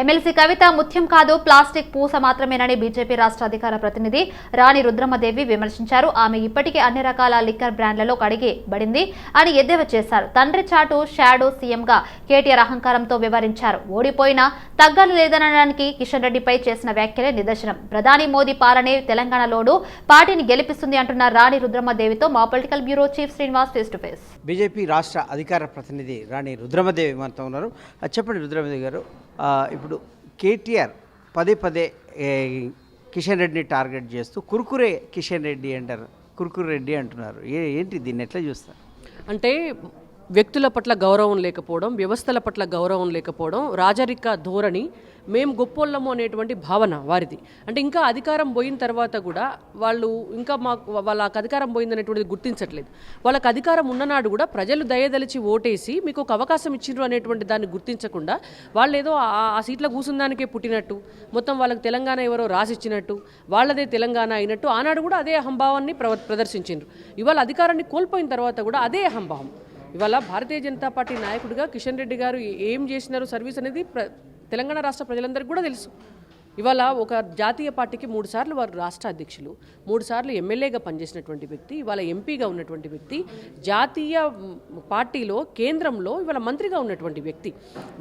MLC కవిత ముత్యం కాదు plastic పూస మాత్రమేనని బీజేపీ రాష్ట్ర అధికార ప్రతినిధి రాణి రుద్రమదేవి విమర్శించారు. ఆమె ఇప్పటికే అన్ని రకాల లిక్కర్ బ్రాండ్లలో కడిగి బడింది అని ఎద్దేవా చేశారు. తండ్రి చాటు షాడో సీఎంగా కేటీఆర్ అహంకారంతో వివరించారు ఓడిపోయినా తగ్గలు లేదనడానికి కిషన్ రెడ్డిపై చేసిన వ్యాఖ్యలే నిదర్శనం. ప్రధాని మోదీ పాలనే తెలంగాణలోడు పార్టీని గెలిపిస్తుంది అంటున్న రాణి రుద్రమదేవితో మా political bureau chief Srinivas face to face. BJP రాష్ట్ర అధికార ప్రతినిధి రాణి రుద్రమదేవి మనతో ఉన్నారు. చెప్పండి రుద్రమదేవి గారు. ఇప్పుడు కేటీఆర్ పదే పదే కిషన్ రెడ్డిని టార్గెట్ చేస్తూ కురుకురే కిషన్ రెడ్డి అంటారు. కురుకురు రెడ్డి అంటున్నారు. ఏంటి దీన్ని ఎట్లా చూస్తారు? అంటే వ్యక్తుల పట్ల గౌరవం లేకపోవడం వ్యవస్థల పట్ల గౌరవం లేకపోవడం రాజరిక ధోరణి మేము గొప్పోళ్ళము అనేటువంటి భావన వారిది. అంటే ఇంకా అధికారం పోయిన తర్వాత కూడా వాళ్ళు ఇంకా మాకు వాళ్ళకి అధికారం పోయిందనేటువంటిది గుర్తించట్లేదు. వాళ్ళకి అధికారం ఉన్ననాడు కూడా ప్రజలు దయదలిచి ఓటేసి మీకు ఒక అవకాశం ఇచ్చిండ్రు అనేటువంటి దాన్ని గుర్తించకుండా వాళ్ళు ఏదో ఆ- సీట్లో సీట్లో కూసుందానికే పుట్టినట్టు మొత్తం వాళ్ళకి తెలంగాణ ఎవరో రాసిచ్చినట్టు వాళ్ళదే తెలంగాణ అయినట్టు ఆనాడు కూడా అదే అహంభావాన్ని ప్ర ప్రదర్శించిండ్రు. ఇవాళ అధికారాన్ని కోల్పోయిన తర్వాత కూడా అదే అహంభావం. ఇవాళ భారతీయ జనతా పార్టీ నాయకుడిగా కిషన్ రెడ్డి గారు ఏం చేసినారు సర్వీస్ అనేది ప్ర తెలంగాణ రాష్ట్ర ప్రజలందరికీ కూడా తెలుసు. ఇవాళ ఒక జాతీయ పార్టీకి మూడు సార్లు వారు రాష్ట్ర అధ్యక్షులు మూడు సార్లు ఎమ్మెల్యేగా పనిచేసినటువంటి వ్యక్తి ఇవాళ ఎంపీగా ఉన్నటువంటి వ్యక్తి జాతీయ పార్టీలో కేంద్రంలో ఇవాళ మంత్రిగా ఉన్నటువంటి వ్యక్తి.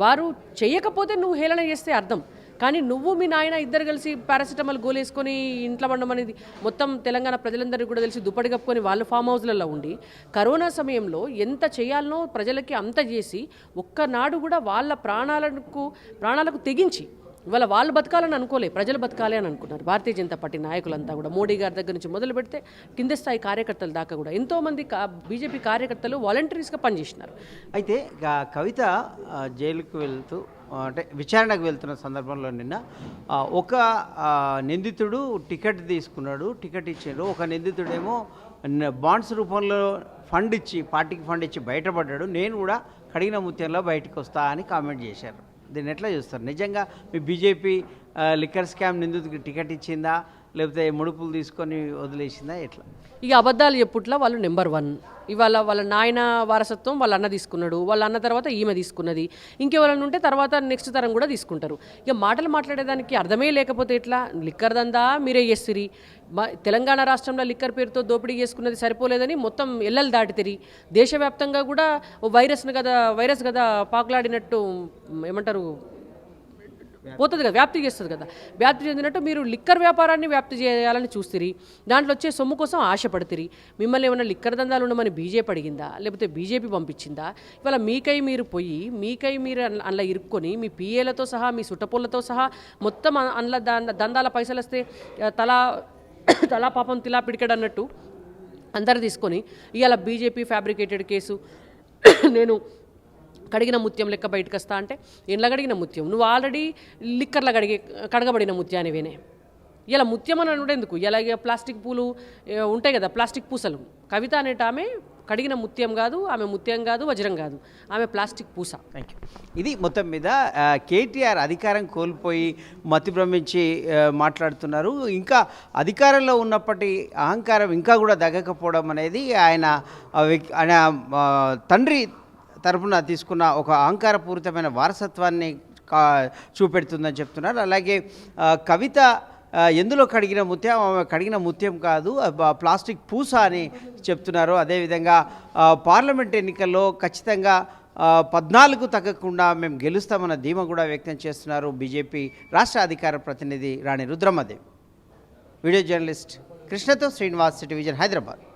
వారు చేయకపోతే నువ్వు హేళన చేస్తే అర్థం. కానీ నువ్వు మీ నాయన ఇద్దరు కలిసి పారాసిటమాల్ గోలేసుకొని ఇంట్లో ఉండడం అనేది మొత్తం తెలంగాణ ప్రజలందరికీ కూడా తెలిసి దుప్పటి కప్పుకొని వాళ్ళు ఫామ్ హౌస్లలో ఉండి కరోనా సమయంలో ఎంత చేయాలనో ప్రజలకి అంత చేసి ఒక్కనాడు కూడా వాళ్ళ ప్రాణాలకు ప్రాణాలకు తెగించి ఇవాళ వాళ్ళు బతకాలని అనుకోలే ప్రజలు బతకాలి అని అనుకున్నారు. భారతీయ జనతా పార్టీ నాయకులంతా కూడా మోడీ గారి దగ్గర నుంచి మొదలు పెడితే కింద స్థాయి కార్యకర్తల దాకా కూడా ఎంతోమంది కా బీజేపీ కార్యకర్తలు వాలంటీర్స్గా పనిచేసినారు. అయితే కవిత జైలుకు వెళ్తూ అంటే విచారణకు వెళ్తున్న సందర్భంలో నిన్న ఒక నిందితుడు టికెట్ తీసుకున్నాడు టికెట్ ఇచ్చాడు. ఒక నిందితుడేమో బాండ్స్ రూపంలో ఫండ్ ఇచ్చి పార్టీకి ఫండ్ ఇచ్చి బయటపడ్డాడు. నేను కూడా కడిగిన ముత్యంలో బయటకు వస్తా అని కామెంట్ చేశారు. దీన్ని ఎట్లా చూస్తారు? నిజంగా మీ బీజేపీ లిక్కర్ స్కామ్ నిందితుడికి టికెట్ ఇచ్చిందా? లేకపోతే ముడుపులు తీసుకొని వదిలేసిందా? ఎట్లా? ఇక అబద్ధాలు చెప్పుట్లా వాళ్ళు నెంబర్ వన్. ఇవాళ వాళ్ళ నాయన వారసత్వం వాళ్ళ అన్న తీసుకున్నాడు. వాళ్ళ అన్న తర్వాత ఈమె తీసుకున్నది. ఇంకెవరైనా ఉంటే తర్వాత నెక్స్ట్ తరం కూడా తీసుకుంటారు. ఇక మాటలు మాట్లాడేదానికి అర్థమే లేకపోతే ఎట్లా? లిక్కర్ దందా మీరే చేస్తురి మా తెలంగాణ రాష్ట్రంలో లిక్కర్ పేరుతో దోపిడీ చేసుకున్నది సరిపోలేదని మొత్తం ఎల్లలు దాటితిరి. దేశవ్యాప్తంగా కూడా వైరస్ను కదా వైరస్ కదా పాకులాడినట్టు ఏమంటారు పోతుంది కదా వ్యాప్తి చేస్తుంది కదా. వ్యాప్తి చెందినట్టు మీరు లిక్కర్ వ్యాపారాన్ని వ్యాప్తి చేయాలని చూస్తురి. దాంట్లో వచ్చే సొమ్ము కోసం ఆశపడుతురి. మిమ్మల్ని ఏమైనా లిక్కర్ దందాలు ఉండమని బీజేపీ అడిగిందా? లేకపోతే బీజేపీ పంపించిందా? ఇవాళ మీకై మీరు పోయి మీకై మీరు అందులో ఇరుక్కొని మీ పిఏలతో సహా మీ సుట్టపుల్లతో సహా మొత్తం అందులో దా- దందాల పైసలు వస్తే తలా తలా పాపం తిలా పిడికడు అన్నట్టు అందరు తీసుకొని ఇవాళ బీజేపీ ఫ్యాబ్రికేటెడ్ కేసు. నేను కడిగిన ముత్యం లెక్క బయటకు వస్తా అంటే ఎండ్ల కడిగిన ముత్యం. నువ్వు ఆల్రెడీ లిక్కర్ల కడిగి కడగబడిన ముత్యానివేనే ఇలా ముత్యం అని అనడం ఎందుకు? ఇలా ప్లాస్టిక్ పూలు ఉంటాయి కదా ప్లాస్టిక్ పూసలు. కవిత అనేట ఆమె కడిగిన ముత్యం కాదు ఆమె ముత్యం కాదు వజ్రం కాదు. ఆమె ప్లాస్టిక్ పూస. థ్యాంక్ యూ ఇది మొత్తం మీద కేటీఆర్ అధికారం కోల్పోయి మతి భ్రమించి మాట్లాడుతున్నారు. ఇంకా అధికారంలో ఉన్నప్పటి అహంకారం ఇంకా కూడా దగ్గకపోవడం అనేది ఆయన ఆయన తండ్రి తరపున తీసుకున్న ఒక అహంకారపూరితమైన వారసత్వాన్ని కా చూపెడుతుందని చెప్తున్నారు. అలాగే కవిత ఎందులో కడిగిన ముత్యం? ఆమె కడిగిన ముత్యం కాదు ప్లాస్టిక్ పూస అని చెప్తున్నారు. అదేవిధంగా పార్లమెంట్ ఎన్నికల్లో ఖచ్చితంగా పద్నాలుగు తగ్గకుండా మేము గెలుస్తామన్న ధీమా కూడా వ్యక్తం చేస్తున్నారు బీజేపీ రాష్ట్ర అధికార ప్రతినిధి రాణి రుద్రమదేవి. వీడియో జర్నలిస్ట్ కృష్ణతో శ్రీనివాస్ టెలివిజన్ హైదరాబాద్.